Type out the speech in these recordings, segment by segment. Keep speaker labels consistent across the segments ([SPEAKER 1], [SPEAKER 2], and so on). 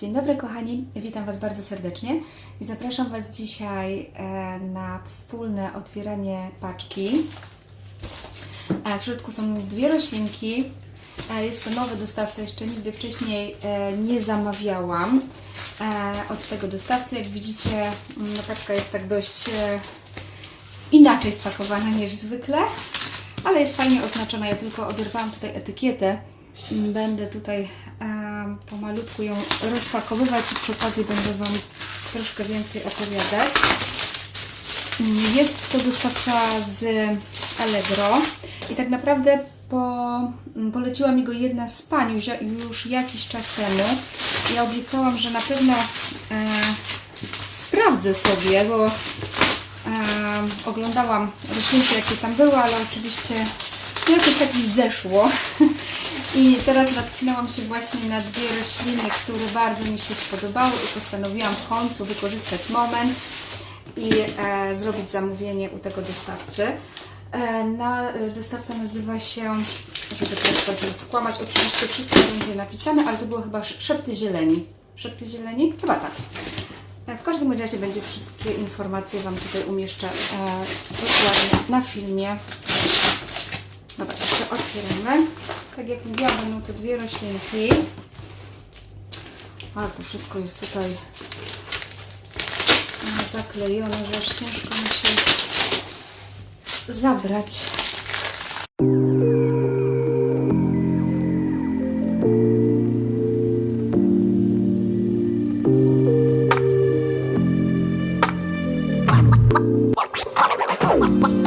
[SPEAKER 1] Dzień dobry kochani, witam Was bardzo serdecznie i zapraszam Was dzisiaj e, na wspólne otwieranie paczki. E, W środku są dwie roślinki. E, Jest to nowy dostawca, jeszcze nigdy wcześniej nie zamawiałam od tego dostawcy. Jak widzicie, mm, paczka jest tak dość inaczej spakowana niż zwykle, ale jest fajnie oznaczona. Ja tylko oderwałam tutaj etykietę. Będę tutaj em, pomalutku ją rozpakowywać i przy okazji będę Wam troszkę więcej opowiadać. Mm, Jest to dostawca z Allegro i tak naprawdę po, mm, poleciła mi go jedna z pań już, już jakiś czas temu. Ja obiecałam, że na pewno e, sprawdzę sobie, bo e, oglądałam roślinki, jakie tam były, ale oczywiście jakoś tak mi zeszło. I teraz natknęłam się właśnie na dwie rośliny, które bardzo mi się spodobały i postanowiłam w końcu wykorzystać moment i e, zrobić zamówienie u tego dostawcy. E, na, e, dostawca nazywa się, żeby teraz bardziej skłamać, oczywiście wszystko będzie napisane, ale to było chyba sz- Szepty Zieleni. Szepty Zieleni? Chyba tak. E, W każdym razie będzie wszystkie informacje Wam tutaj umieszczę e, dokładnie na filmie. Jeszcze otwieramy. Tak jak mówiłam, będą to dwie roślinki. Ale to wszystko jest tutaj zaklejone, że aż ciężko mi się zabrać. No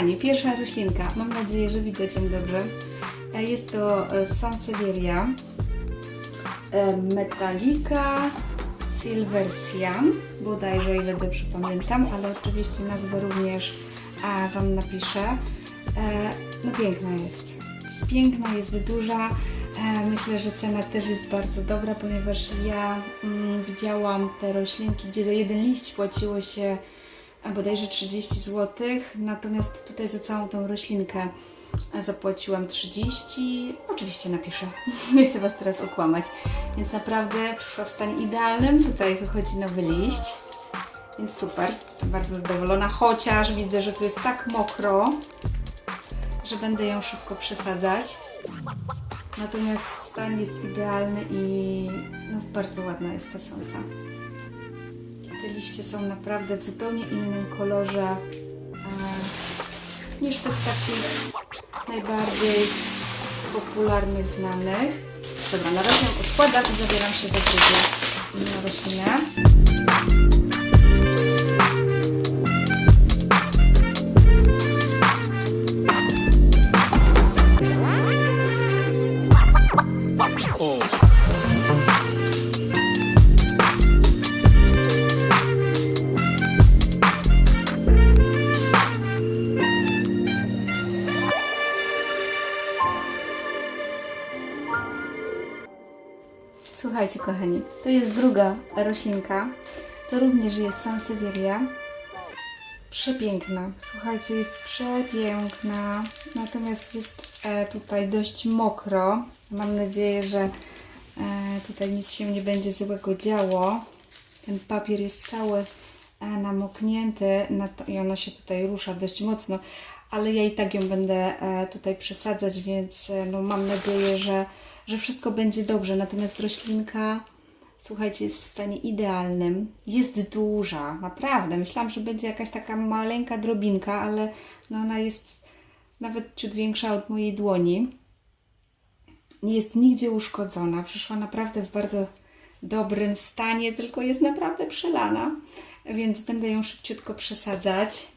[SPEAKER 1] kochani, pierwsza roślinka. Mam nadzieję, że widać ją dobrze. E, Jest to e, Sansevieria e, Metallica Silversian, bodajże, ile dobrze pamiętam, ale oczywiście nazwę również Wam napiszę. No piękna jest. Jest piękna, jest duża. Myślę, że cena też jest bardzo dobra, ponieważ ja mm, widziałam te roślinki, gdzie za jeden liść płaciło się bodajże 30 zł, natomiast tutaj za całą tą roślinkę zapłaciłam 30. Oczywiście napiszę, nie chcę Was teraz okłamać. Więc naprawdę przyszła w stanie idealnym. Tutaj wychodzi nowy liść, więc super. Jestem bardzo zadowolona, chociaż widzę, że tu jest tak mokro, że będę ją szybko przesadzać. Natomiast stan jest idealny i no, bardzo ładna jest ta salsa. Są naprawdę w zupełnie innym kolorze e, niż tych takich najbardziej popularnych, znanych. Dobra, na razie ją odkładam i zabieram się za drugą roślinę. Słuchajcie, kochani, to jest druga roślinka. To również jest Sansevieria. Przepiękna. Słuchajcie, jest przepiękna. Natomiast jest e, tutaj dość mokro. Mam nadzieję, że e, tutaj nic się nie będzie złego działo. Ten papier jest cały e, namoknięty i ona się tutaj rusza dość mocno, ale ja i tak ją będę tutaj przesadzać, więc no, mam nadzieję, że, że wszystko będzie dobrze. Natomiast roślinka, słuchajcie, jest w stanie idealnym. Jest duża, naprawdę. Myślałam, że będzie jakaś taka maleńka drobinka, ale no, ona jest nawet ciut większa od mojej dłoni nie jest nigdzie uszkodzona. Przyszła naprawdę w bardzo dobrym stanie, tylko jest naprawdę przelana, więc będę ją szybciutko przesadzać.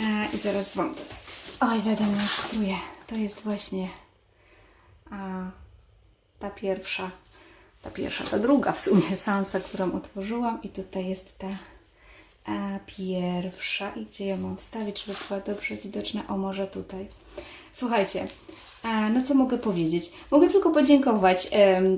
[SPEAKER 1] E, I zaraz Wam to tak. Oj, zademonstruję. To jest właśnie a, ta pierwsza, ta pierwsza, ta druga w sumie sansa, którą otworzyłam. I tutaj jest ta a, pierwsza. I gdzie ją mam wstawić, żeby była dobrze widoczna, o może tutaj. Słuchajcie, e, no co mogę powiedzieć? Mogę tylko podziękować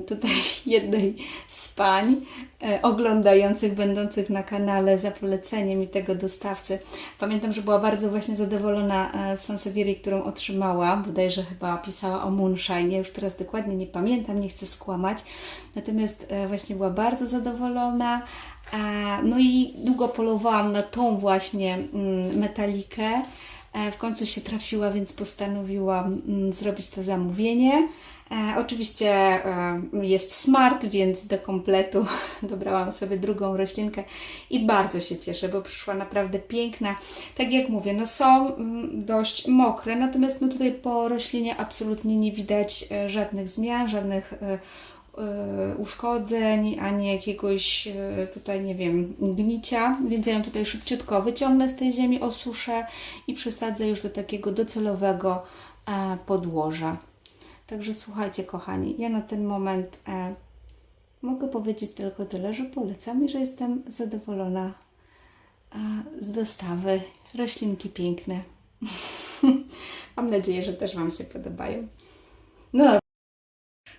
[SPEAKER 1] tutaj jednej z pań e, oglądających, będących na kanale za polecenie mi tego dostawcy. Pamiętam, że była bardzo właśnie zadowolona e, z Sansevierii, którą otrzymała. Bodajże chyba pisała o Moonshine. Już teraz dokładnie nie pamiętam, nie chcę skłamać. Natomiast właśnie była bardzo zadowolona. No i długo polowałam na tą właśnie mm, metalikę. E, W końcu się trafiła, więc postanowiłam mm, zrobić to zamówienie. E, oczywiście e, jest smart, więc do kompletu dobrałam sobie drugą roślinkę i bardzo się cieszę, bo przyszła naprawdę piękna. Tak jak mówię, no są mm, dość mokre, natomiast no tutaj po roślinie absolutnie nie widać żadnych zmian, żadnych uszkodzeń, ani jakiegoś e, tutaj, nie wiem, gnicia, więc ja ją tutaj szybciutko wyciągnę z tej ziemi, osuszę i przesadzę już do takiego docelowego e, podłoża. Także słuchajcie, kochani, ja na ten moment e, mogę powiedzieć tylko tyle, że polecam i że jestem zadowolona e, z dostawy. Roślinki piękne. Mam nadzieję, że też Wam się podobają. No.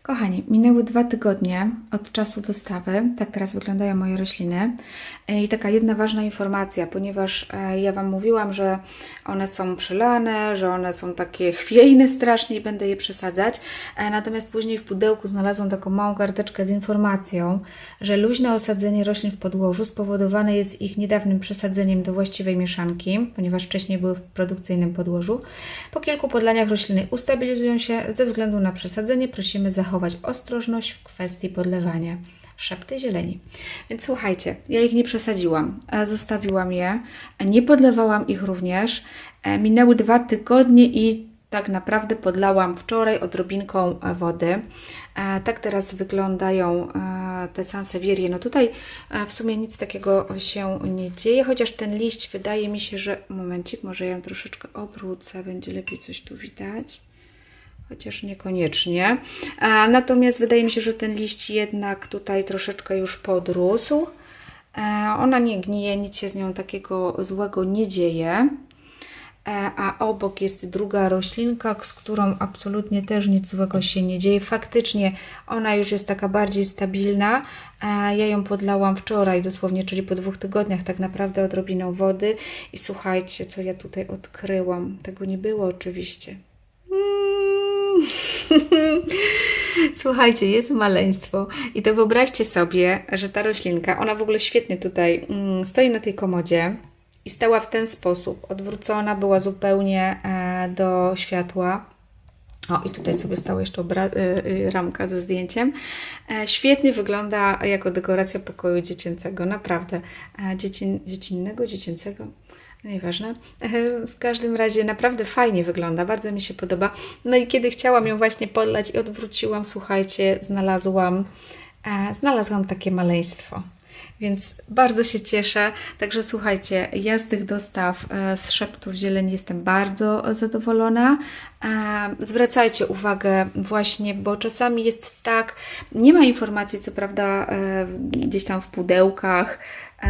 [SPEAKER 1] Kochani, minęły dwa tygodnie od czasu dostawy. Tak teraz wyglądają moje rośliny. E, I taka jedna ważna informacja, ponieważ e, ja Wam mówiłam, że one są przelane, że one są takie chwiejne strasznie i będę je przesadzać. E, Natomiast później w pudełku znalazłam taką małą karteczkę z informacją, że luźne osadzenie roślin w podłożu spowodowane jest ich niedawnym przesadzeniem do właściwej mieszanki, ponieważ wcześniej były w produkcyjnym podłożu. Po kilku podlaniach rośliny ustabilizują się. Ze względu na przesadzenie prosimy zachować ostrożność w kwestii podlewania. Szepty zieleni. Więc słuchajcie, ja ich nie przesadziłam. E, Zostawiłam je. Nie podlewałam ich również. E, Minęły dwa tygodnie i tak naprawdę podlałam wczoraj odrobinką wody. E, Tak teraz wyglądają te sansevierie. No tutaj w sumie nic takiego się nie dzieje, chociaż ten liść wydaje mi się, że... Momencik, może ja ją troszeczkę obrócę, będzie lepiej coś tu widać chociaż niekoniecznie. E, Natomiast wydaje mi się, że ten liść jednak tutaj troszeczkę już podrósł. E, Ona nie gnije, nic się z nią takiego złego nie dzieje. E, A obok jest druga roślinka, z którą absolutnie też nic złego się nie dzieje. Faktycznie ona już jest taka bardziej stabilna. Ja ją podlałam wczoraj, dosłownie, czyli po dwóch tygodniach, tak naprawdę odrobiną wody. I słuchajcie, co ja tutaj odkryłam. Tego nie było oczywiście. Słuchajcie, jest maleństwo i to wyobraźcie sobie, że ta roślinka, ona w ogóle świetnie tutaj mm, stoi na tej komodzie i stała w ten sposób, odwrócona była zupełnie e, do światła. O, i tutaj sobie stała jeszcze obra- y, y, ramka ze zdjęciem. E, świetnie wygląda jako dekoracja pokoju dziecięcego, naprawdę. E, dzieci, dziecinnego, dziecięcego, nieważne. W każdym razie naprawdę fajnie wygląda, bardzo mi się podoba. No i kiedy chciałam ją właśnie podlać i odwróciłam, słuchajcie, znalazłam, e, znalazłam takie maleństwo. Więc bardzo się cieszę. Także słuchajcie, ja z tych dostaw e, z szeptów zieleni jestem bardzo zadowolona. E, Zwracajcie uwagę właśnie, bo czasami jest tak, nie ma informacji, co prawda, e, gdzieś tam w pudełkach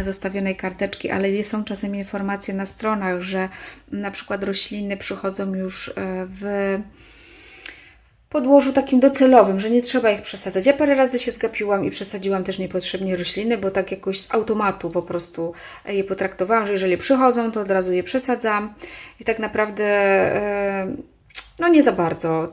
[SPEAKER 1] zostawionej karteczki, ale są czasem informacje na stronach, że na przykład rośliny przychodzą już w podłożu takim docelowym, że nie trzeba ich przesadzać. Ja parę razy się zgapiłam i przesadziłam też niepotrzebnie rośliny, bo tak jakoś z automatu po prostu je potraktowałam, że jeżeli przychodzą, to od razu je przesadzam i tak naprawdę e, no nie za bardzo.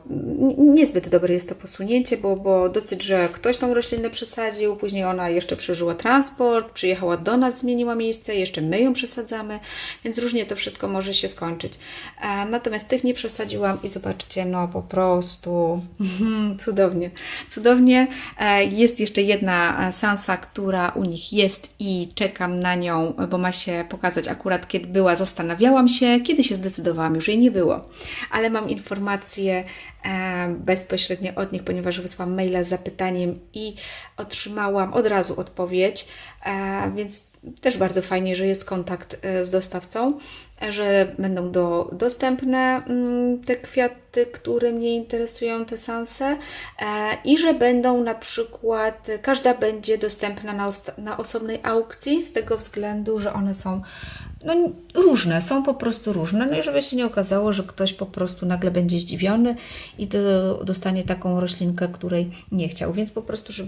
[SPEAKER 1] Niezbyt dobre jest to posunięcie, bo, bo dosyć, że ktoś tą roślinę przesadził, później ona jeszcze przeżyła transport, przyjechała do nas, zmieniła miejsce, jeszcze my ją przesadzamy, więc różnie to wszystko może się skończyć. E, Natomiast tych nie przesadziłam i zobaczcie, no po prostu cudownie. Cudownie. E, Jest jeszcze jedna e, sansa, która u nich jest i czekam na nią, bo ma się pokazać akurat kiedy była. Zastanawiałam się, kiedy się zdecydowałam, już jej nie było. Ale mam informację e, bezpośrednio od nich, ponieważ wysłałam maila z zapytaniem i otrzymałam od razu odpowiedź, e, więc też bardzo fajnie, że jest kontakt e, z dostawcą, że będą do, dostępne mm, te kwiaty, które mnie interesują, te sanse i że będą na przykład, każda będzie dostępna na, na osobnej aukcji z tego względu, że one są no, różne, są po prostu różne. No i żeby się nie okazało, że ktoś po prostu nagle będzie zdziwiony i do, dostanie taką roślinkę, której nie chciał. Więc po prostu, żeby